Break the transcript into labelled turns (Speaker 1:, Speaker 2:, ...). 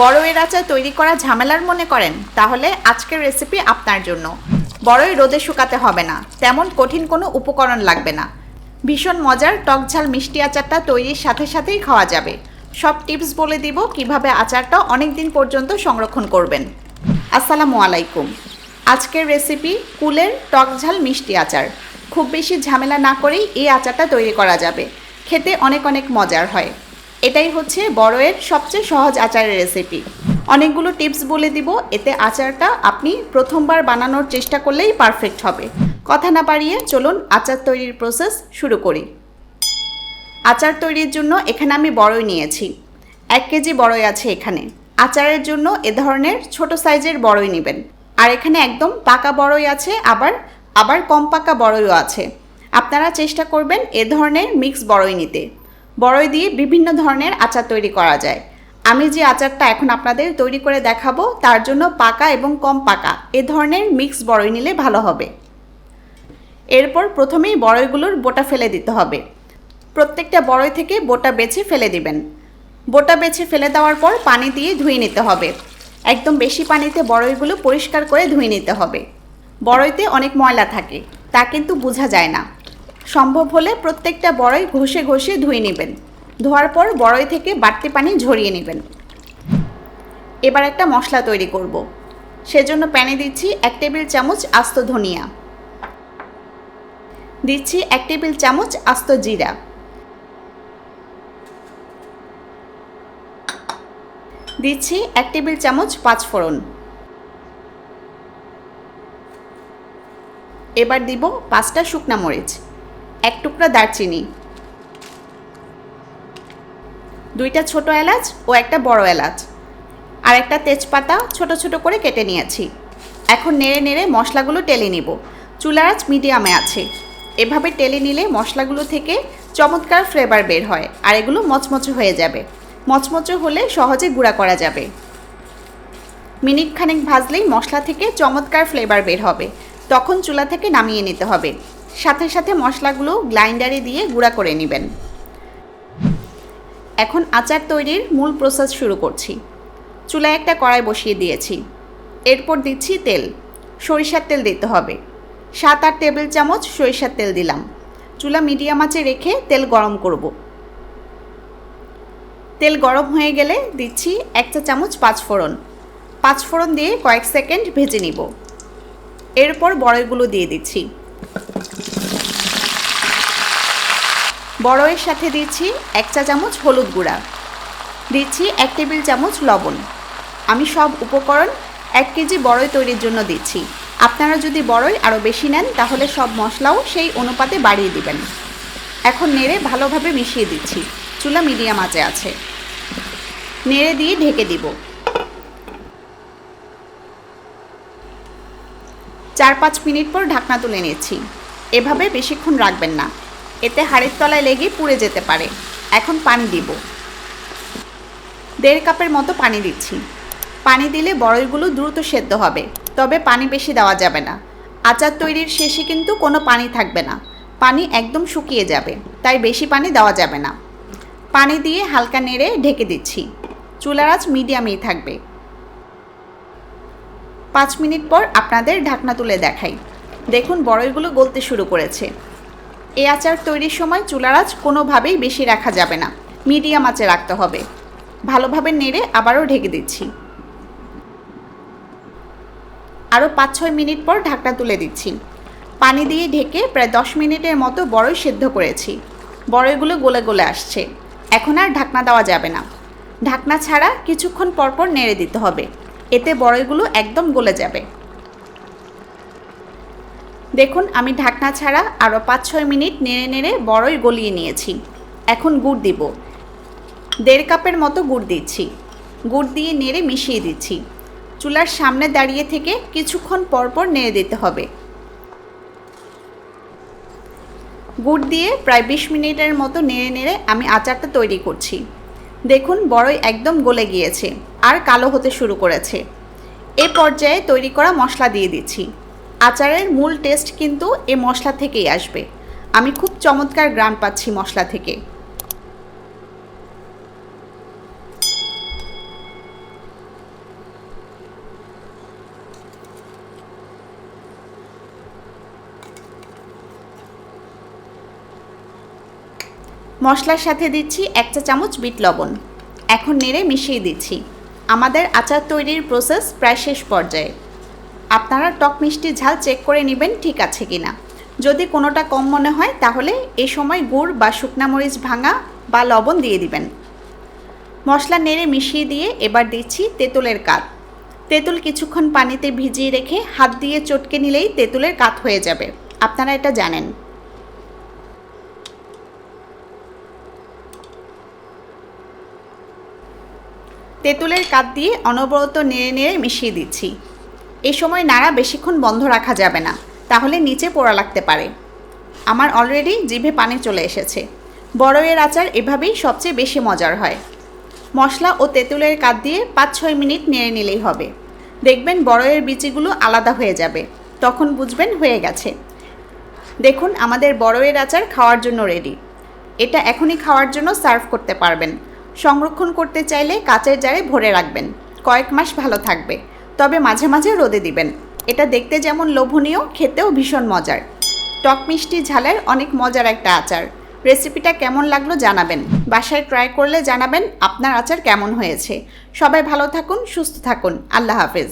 Speaker 1: বড়ইয়ের আচার তৈরি করা ঝামেলার মনে করেন, তাহলে আজকের রেসিপি আপনার জন্য। বড়ই রোদে শুকাতে হবে না, তেমন কঠিন কোনো উপকরণ লাগবে না। ভীষণ মজার টক ঝাল মিষ্টি আচারটা তৈরির সাথে সাথেই খাওয়া যাবে। সব টিপস বলে দিব কীভাবে আচারটা অনেক দিন পর্যন্ত সংরক্ষণ করবেন। আসসালামু আলাইকুম। আজকের রেসিপি কুলের টক ঝাল মিষ্টি আচার। খুব বেশি ঝামেলা না করেই এই আচারটা তৈরি করা যাবে। খেতে অনেক অনেক মজার হয়। এটাই হচ্ছে বড়য়ের সবচেয়ে সহজ আচারের রেসিপি অনেকগুলো টিপস বলে দিব, এতে আচারটা আপনি প্রথমবার বানানোর চেষ্টা করলেই পারফেক্ট হবে। কথা না বাড়িয়ে চলুন আচার তৈরির প্রসেস শুরু করি। আচার তৈরির জন্য এখানে আমি বড়ই নিয়েছি। এক কেজি বড়ই আছে এখানে। আচারের জন্য এ ধরনের ছোট সাইজের বড়ই নেবেন। আর এখানে একদম পাকা বড়ই আছে, আবার আবার কম পাকা বড়ইও আছে। আপনারা চেষ্টা করবেন এ ধরনের মিক্স বড়ই নিতে। বড়ই দিয়ে বিভিন্ন ধরনের আচার তৈরি করা যায়। আমি যে আচারটা এখন আপনাদের তৈরি করে দেখাবো, তার জন্য পাকা এবং কম পাকা। এ ধরনের মিক্স বড়ই নিলে ভালো হবে। এরপর প্রথমেই বড়ইগুলোর বোটা ফেলে দিতে হবে। প্রত্যেকটা বড়ই থেকে বোটা বেছে ফেলে দিবেন। বোটা বেছে ফেলে দেওয়ার পর পানি দিয়ে ধুয়ে নিতে হবে। একদম বেশি পানিতে বড়ইগুলো পরিষ্কার করে ধুয়ে নিতে হবে। বড়ইতে অনেক ময়লা থাকে, তা কিন্তু বোঝা যায় না। সম্ভব হলে প্রত্যেকটা বড়ই ঘষে ঘষে ধুয়ে নেবেন। ধোয়ার পর বড়ই থেকে বাড়তি পানি ঝরিয়ে নেবেন। এবার একটা মশলা তৈরি করব। সেজন্য প্যানে দিচ্ছি এক টেবিল চামচ আস্ত ধনিয়া। দিচ্ছি এক টেবিল চামচ আস্ত জিরা। দিচ্ছি এক টেবিল চামচ পাঁচ ফোড়ন। এবার দিব পাঁচটা শুকনা মরিচ। এক টুকরা দারচিনি। দুইটা ছোট এলাচ ও একটা বড় এলাচ। আর একটা তেজপাতা ছোট ছোট করে কেটে নিয়েছি। এখন নেড়ে নেড়ে মশলাগুলো টেলে নিব। চুলার আঁচ মিডিয়ামে আছে। এভাবে টেলে নিলে মশলাগুলো থেকে চমৎকার ফ্লেভার বের হয় আর এগুলো মচমচে হয়ে যাবে। মচমচে হলে সহজে গুঁড়া করা যাবে। মিনিট খানেক ভাজলেই মশলা থেকে চমৎকার ফ্লেভার বের হবে। তখন চুলা থেকে নামিয়ে নিতে হবে। সাথে সাথে মশলাগুলো গ্লাইন্ডারে দিয়ে গুঁড়া করে নেবেন। এখন আচার তৈরির মূল প্রসেস শুরু করছি। চুলায় একটা কড়াই বসিয়ে দিয়েছি। এরপর দিচ্ছি তেল। সরিষার তেল দিতে হবে। সাত আট টেবিল চামচ সরিষার তেল দিলাম। চুলা মিডিয়াম আঁচে রেখে তেল গরম করব। তেল গরম হয়ে গেলে দিচ্ছি এক চা চামচ পাঁচফোড়ন। পাঁচফোড়ন দিয়ে কয়েক সেকেন্ড ভেজে নিব। এরপর বড়ইগুলো দিয়ে দিচ্ছি। বড়ইয়ের সাথে দিচ্ছি এক চা চামচ হলুদ গুঁড়া। দিচ্ছি এক টেবিল চামচ লবণ। আমি সব উপকরণ এক কেজি বড়ই তৈরির জন্য দিচ্ছি। আপনারা যদি বড়ই আরও বেশি নেন, তাহলে সব মশলাও সেই অনুপাতে বাড়িয়ে দিবেন। এখন নেড়ে ভালোভাবে মিশিয়ে দিচ্ছি। চুলা মিডিয়াম আঁচে আছে। নেড়ে দিয়ে ঢেকে দিব। চার পাঁচ মিনিট পর ঢাকনা তুলে নিচ্ছি। এভাবে বেশিক্ষণ রাখবেন না। এতে হাড়ের তলায় লেগে পুড়ে যেতে পারে। এখন পানি দিব। দেড় কাপের মতো পানি দিচ্ছি। পানি দিলে বড়ইগুলো দ্রুত সেদ্ধ হবে, তবে পানি বেশি দেওয়া যাবে না। আচার তৈরির শেষে কিন্তু কোনো পানি থাকবে না। পানি একদম শুকিয়ে যাবে, তাই বেশি পানি দেওয়া যাবে না। পানি দিয়ে হালকা নেড়ে ঢেকে দিচ্ছি। চুলার আঁচ মিডিয়ামেই থাকবে। পাঁচ মিনিট পর আপনাদের ঢাকনা তুলে দেখাই। দেখুন বড়ইগুলো গলতে শুরু করেছে। এই আচার তৈরির সময় চুলার আঁচ কোনোভাবেই বেশি রাখা যাবে না। মিডিয়াম আঁচে রাখতে হবে। ভালোভাবে নেড়ে আবারও ঢেকে দিচ্ছি। আরও পাঁচ ছয় মিনিট পর ঢাকনা তুলে দিচ্ছি। পানি দিয়ে ঢেকে প্রায় দশ মিনিটের মতো বড়ই সেদ্ধ করেছি। বড়ইগুলো গলে গলে আসছে। এখন আর ঢাকনা দেওয়া যাবে না। ঢাকনা ছাড়া কিছুক্ষণ পরপর নেড়ে দিতে হবে। এতে বড়ইগুলো একদম গলে যাবে। দেখুন, আমি ঢাকনা ছাড়া আরও পাঁচ ছয় মিনিট নেড়ে নেড়ে বড়ই গলিয়ে নিয়েছি। এখন গুড় দিব। দেড় কাপের মতো গুড় দিচ্ছি। গুড় দিয়ে নেড়ে মিশিয়ে দিচ্ছি। চুলার সামনে দাঁড়িয়ে থেকে কিছুক্ষণ পরপর নেড়ে দিতে হবে। গুড় দিয়ে প্রায় বিশ মিনিটের মতো নেড়ে নেড়ে আমি আচারটা তৈরি করছি। দেখুন, বড়ই একদম গলে গিয়েছে আর কালো হতে শুরু করেছে। এ পর্যায়ে তৈরি করা মশলা দিয়ে দিচ্ছি। আচারের মূল টেস্ট কিন্তু এ মশলা থেকেই আসবে। আমি খুব চমৎকার গ্রাম পাচ্ছি মশলা থেকে। মশলার সাথে দিচ্ছি এক চা চামচ বিট লবণ। এখন নেড়ে মিশিয়ে দিচ্ছি। আমাদের আচার তৈরির প্রসেস প্রায় শেষ পর্যায়ে। আপনারা টক মিষ্টির ঝাল চেক করে নেবেন ঠিক আছে কি না যদি কোনোটা কম মনে হয়, তাহলে এই সময় গুড় বা শুকনা মরিচ ভাঙা বা লবণ দিয়ে দিবেন। মশলা নেড়ে মিশিয়ে দিয়ে এবার দিচ্ছি তেঁতুলের কাত। তেঁতুল কিছুক্ষণ পানিতে ভিজিয়ে রেখে হাত দিয়ে চটকে নিলেই তেঁতুলের কাত হয়ে যাবে। আপনারা এটা জানেন। তেঁতুলের কাত দিয়ে অনবরত নেড়ে নেড়ে মিশিয়ে দিচ্ছি। এই সময় নাড়া বেশিক্ষণ বন্ধ রাখা যাবে না, তাহলে নিচে পোড়া লাগতে পারে। আমার অলরেডি জিভে পানি চলে এসেছে। বড়ইয়ের আচার এভাবেই সবচেয়ে বেশি মজার হয়। মশলা ও তেঁতুলের কাত দিয়ে পাঁচ ছয় মিনিট নেড়ে নিলেই হবে। দেখবেন বড়ইয়ের বিচিগুলো আলাদা হয়ে যাবে। তখন বুঝবেন হয়ে গেছে। দেখুন, আমাদের বড়ইয়ের আচার খাওয়ার জন্য রেডি এটা এখনই খাওয়ার জন্য সার্ভ করতে পারবেন। সংরক্ষণ করতে চাইলে কাচের জারে ভরে রাখবেন। কয়েক মাস ভালো থাকবে। তবে মাঝে মাঝে রোদে দিবেন। এটা দেখতে যেমন লোভনীয়, খেতেও ভীষণ মজার। টক মিষ্টি ঝালের অনেক মজার একটা আচার। রেসিপিটা কেমন লাগল জানাবেন। বাসায় ট্রাই করলে জানাবেন আপনার আচার কেমন হয়েছে। সবাই ভালো থাকুন, সুস্থ থাকুন। আল্লাহ হাফেজ।